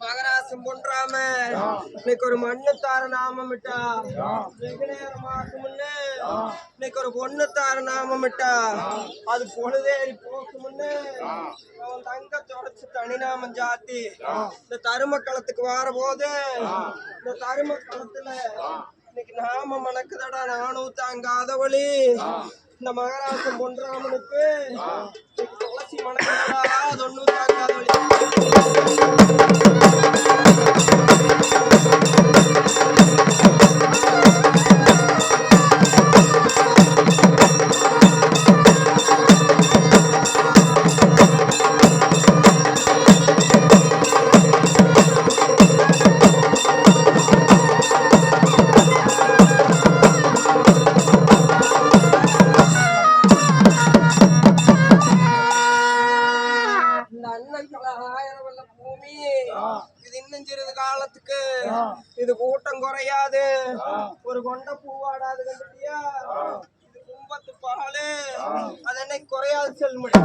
மகராசம் பொன்றாம இன்னைக்கு ஒரு மண்ணு தார நாமம் விட்டா வெகு நேரமாக்கு முன்னே. இன்னைக்கு ஒரு பொண்ணு தார நாமம் விட்டா அது பொழுதேறி போக்கு முன்னே. அவன் தங்க தொடச்சு தனி நாமம் ஜாத்தி இந்த தரும களத்துக்கு வர போது இந்த தரும களத்துல இன்னைக்கு நாம மணக்குதடா நானும் தாங்காத வழி இந்த மகராசம் பொன்றாமனுக்கு துளசி மணக்குதடா அது ஒண்ணும் தாங்காத வழி இது இன்னும் சிறிது காலத்துக்கு இது கூட்டம் குறையாது. ஒரு கொண்ட பூவாடாது கண்டுட்டியா இது கும்பத்து பாலு. அது என்னைக்கு குறையாது செல்முடி.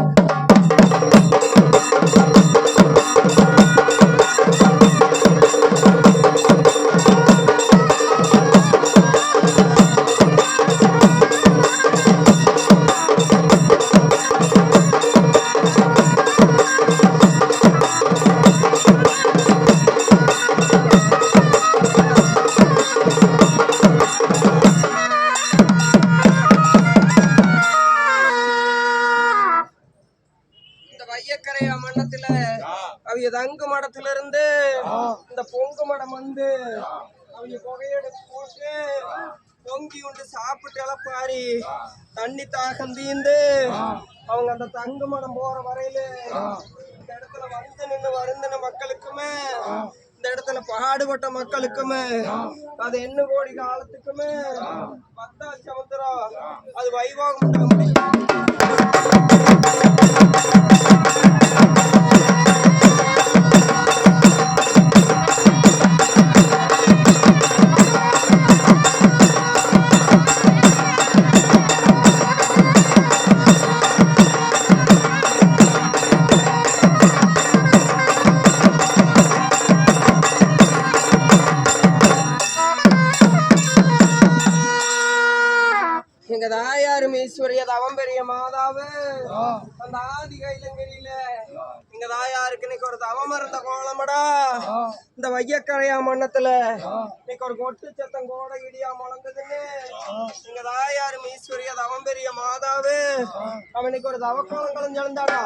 அவிய தங்கு இந்த பொங்கு மடம் வந்து அவங்க புகையெடுத்து போட்டு பொங்கி உண்டு சாப்பிட்டு இழப்பாரி தண்ணி தாகம் தீந்து அவங்க அந்த தங்கு மடம் போற வரையில இந்த இடத்துல வந்து நின்று வருந்தின மக்களுக்குமே இந்த இடத்துல பாடுபட்ட மக்களுக்குமே அது என்ன கோடி காலத்துக்குமே பத்தாம் சமுத்திரம் அது வைவாகம் தாயாரும் ஈஸ்வரிய தவம் பெரிய மாதாவு. அந்த ஆதி கைலங்கரியில எங்க தாயாருக்கு இன்னைக்கு ஒரு தவம் இருந்த கோலமடா. இந்த வையக்கரையா மண்ணத்துல இன்னைக்கு ஒரு கொட்டு சத்தம் கோட இடியா முழங்குதுன்னு. எங்க தாயாரும் ஈஸ்வரிய தவம் பெரிய மாதாவு. அவன் இன்னைக்கு ஒரு தவக்கோலம் கலைஞ்சிருந்தாடா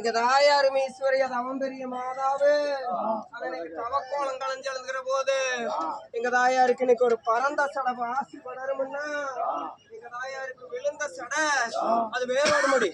எங்க தாயாரும் ஈஸ்வரிய தவம் பெரிய மாதாவு. அவனுக்கு தவக்கோலம் கலைஞ்செழுந்துகிற போது எங்க தாயாருக்கு இன்னைக்கு ஒரு பரந்த சடை ஆசி படருமுன்னா எங்க தாயாருக்கு விழுந்த சடை அது வேறொரு முடி.